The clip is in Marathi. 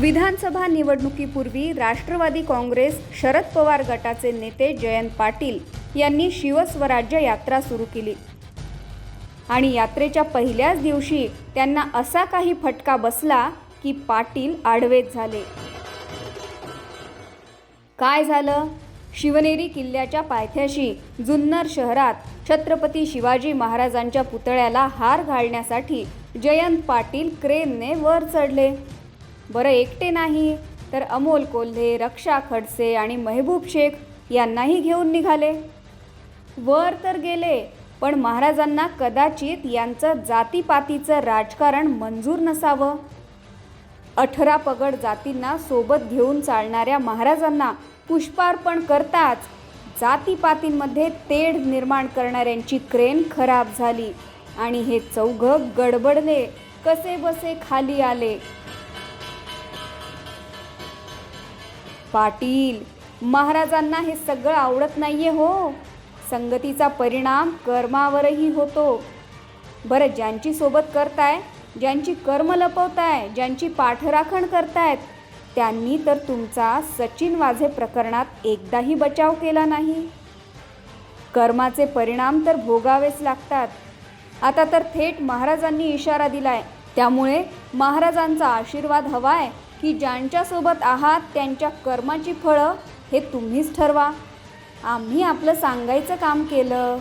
विधानसभा निवडणुकीपूर्वी राष्ट्रवादी काँग्रेस शरद पवार गटाचे नेते जयंत पाटील यांनी शिवस्वराज्य यात्रा सुरू केली. आणि यात्रेच्या पहिल्याच दिवशी त्यांना असा काही फटका बसला की पाटील आडवेत झाले. काय झालं? शिवनेरी किल्ल्याच्या पायथ्याशी जुन्नर शहरात छत्रपती शिवाजी महाराजांच्या पुतळ्याला हार घालण्यासाठी जयंत पाटील क्रेनने वर चढले. बरं एकटे नाही तर अमोल कोल्हे रक्षा खडसे आणि महबूब शेख यांनाही घेऊन निघाले. वर तर गेले पण महाराजांना कदाचित यांचं जातीपातीचं राजकारण मंजूर नसावं. अठरा पगड जातींना सोबत घेऊन चालणाऱ्या महाराजांना पुष्पार्पण करताच जातीपातींमध्ये तेढ निर्माण करणाऱ्यांची क्रेन खराब झाली आणि हे चौघ गडबडले कसे बसे खाली आले. पाटील महाराजांना हे सगळं आवडत नाहीये हो. संगतीचा परिणाम कर्मावरही होतो. बरं ज्यांची सोबत करताय ज्यांची कर्म लपवताय ज्यांची पाठराखण करतायत त्यांनी तर तुमचा सचिन वाझे प्रकरणात एकदाही बचाव केला नाही. कर्माचे परिणाम तर भोगावेच लागतात. आता तर थेट महाराजांनी इशारा दिलाय. त्यामुळे महाराजांचा आशीर्वाद हवाय. की ज्यांच्यासोबत आहात त्यांच्या कर्माची फळं हे तुम्हीच ठरवा. आम्ही आपलं सांगायचं काम केलं.